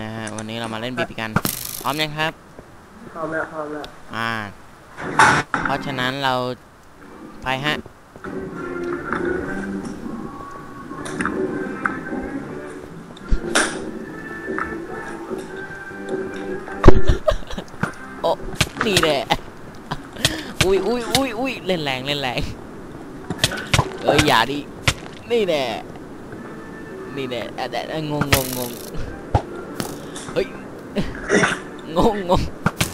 นะฮะวันนี้เรามาเล่นบีบีกัน พร้อมยังครับ พร้อมแล้วพร้อมแล้วอ่า เพราะฉะนั้นเราไปฮะโอ้นี่แหละอุ้ยอุ้ยอุ้ยอุ้ยเล่นแรงเล่นแรงเอ้ยอย่าดินี่แน่นี่แน่อะแต่อะงงงงงงเฮ้ย งงงง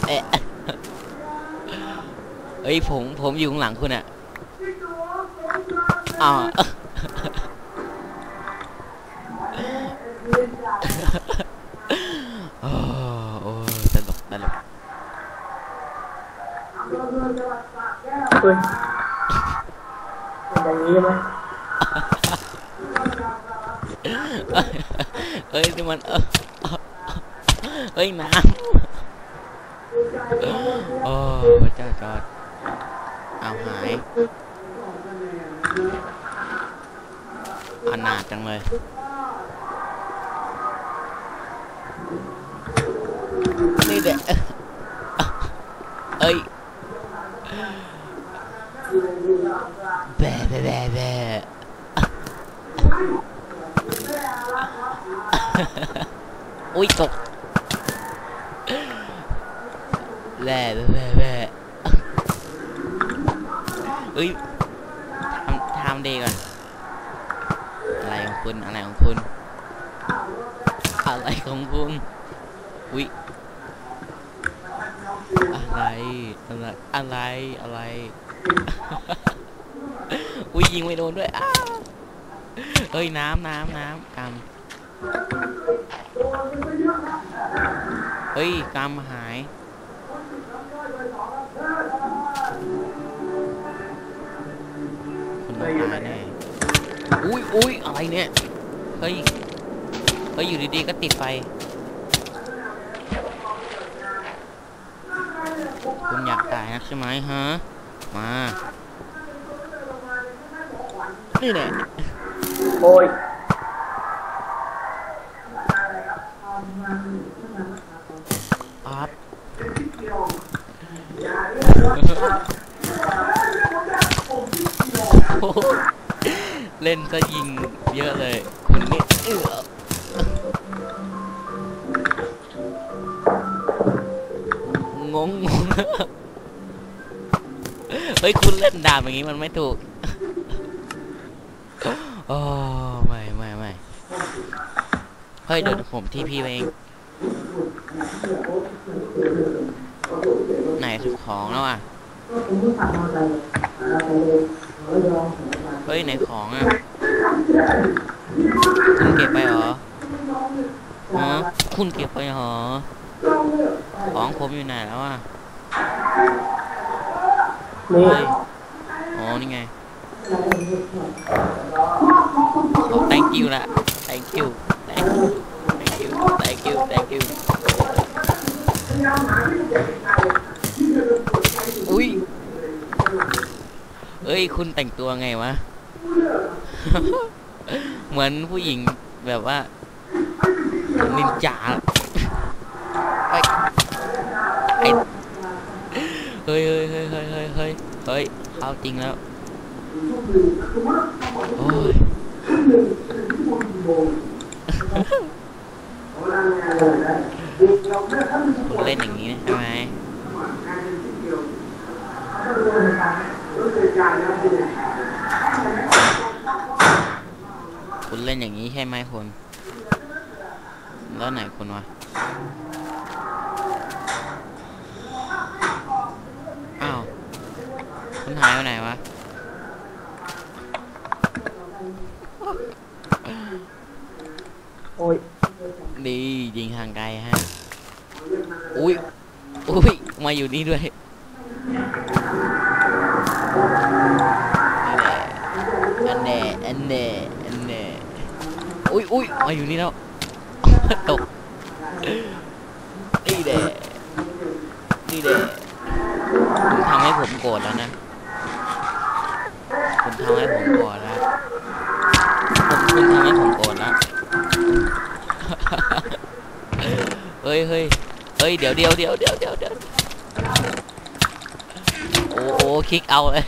แอะเฮ้ยผมผมอยู่ข้างหลังคุณอะอ่าวโอ้โอ้ตลกตลกเฮ้ยเป็นอย่างนี้ไหมเฮ้ยนี่มันเออ เฮ้ยน้ำโอ้พระเจ้าจอดเอาหา แบะแบะแบะแบะอุ้ยตกแร่แร่แร่เฮ้ยทำทำดีก่อน อะไรของคุณ อะไรของคุณ อะไรของคุณอุ้ยอะไร อะไร อะไร อะไร อุ้ยยิงไม่โดนด้วยอ้าวเฮ้ยน้ำน้ำน้ำกำ เฮ้ยกรรมหาย คุณต้องตายแน่อุ้ยอุ้ยอะไรเนี่ย เฮ้ย เฮ้ย อยู่ดีๆ ก็ติดไฟ คุณอยากตายนักใช่ไหมฮะ มา นี่แหละโอ้ย อาร์ตโอ้โห เล่นก็ยิงเยอะเลยคุณนี่เอองงงงเฮ้ย คุณเล่นดาบอย่างนี้มันไม่ถูกโอ้ไม่ไม่ไม่เฮ้ย เดี๋ยวผมที่พี่เอง ไหนของแล้วอะเฮ้ยไหนของอะคุณเก็บไปเหรอฮะคุณเก็บไปเหรอของผมอยู่ไหนแล้วอะนี่เฮ้ยอ๋อนี่ไงโอ้ thank you ละ thank you thank you thank you thank you thank you อุ้ย เอ้ ยคุณแต่งตัวไงวะ เหมือนผู้หญิงแบบว่านินจาเอ้ไอ้เฮ้ยเฮ้ยเฮ้ยเฮ้ยเฮ้ยเฮ้ยเฮ้ยเข้าจริงแล้วโอ้ยคุณเล่นอย่างนี้นะใช่ไหม คุณเล่นอย่างนี้ใช่ไหมคุณ แล้วไหนคุณวะอ้าวคุณหายไปไหนวะโอ้ยดียิงห่างไกลฮะ อุ้ยอุ้ยมาอยู่นี่ด้วย อันแน่อันแน่อันแน่อุ้ยอุ้ยมาอยู่นี่แล้วตกนี่แดนี่แดคุณทำให้ผมโกรธแล้วนะคุณทำให้ผมโกรธแล้วคุณคุณทำให้ผมโกรธแล้วฮ้ยเฮ้ยเฮ้ยเดี๋ยวเดี๋ยวเดี๋ยวเดี๋ยวเดี๋ยว คลิกเอาเลย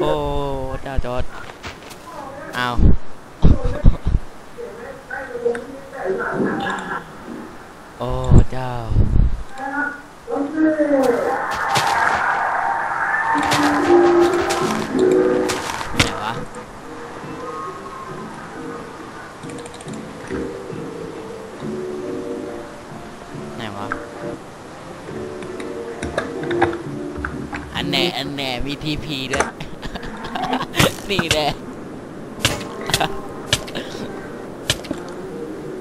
โอ้เจ้าจอดเอาโอ้เจ้า อันแน่อันแน่มีทีพีด้วย นี่แน่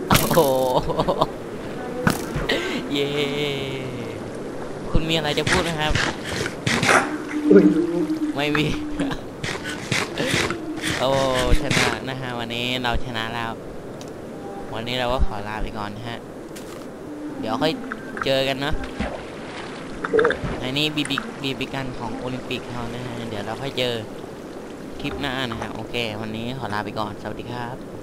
โอ้โหเย้คุณมีอะไรจะพูดนะครับอุ้ยไม่มี โอ้ชนะนะฮะวันนี้เราชนะแล้ว วันนี้เราก็ขอลาไปก่อนนะฮะ เดี๋ยวค่อยเจอกันเนอะ อันนี้บีบีบีบิกันของโอลิมปิกเขานะฮะเดี๋ยวเราค่อยเจอคลิปหน้านะฮะโอเค วันนี้ขอลาไปก่อน สวัสดีครับ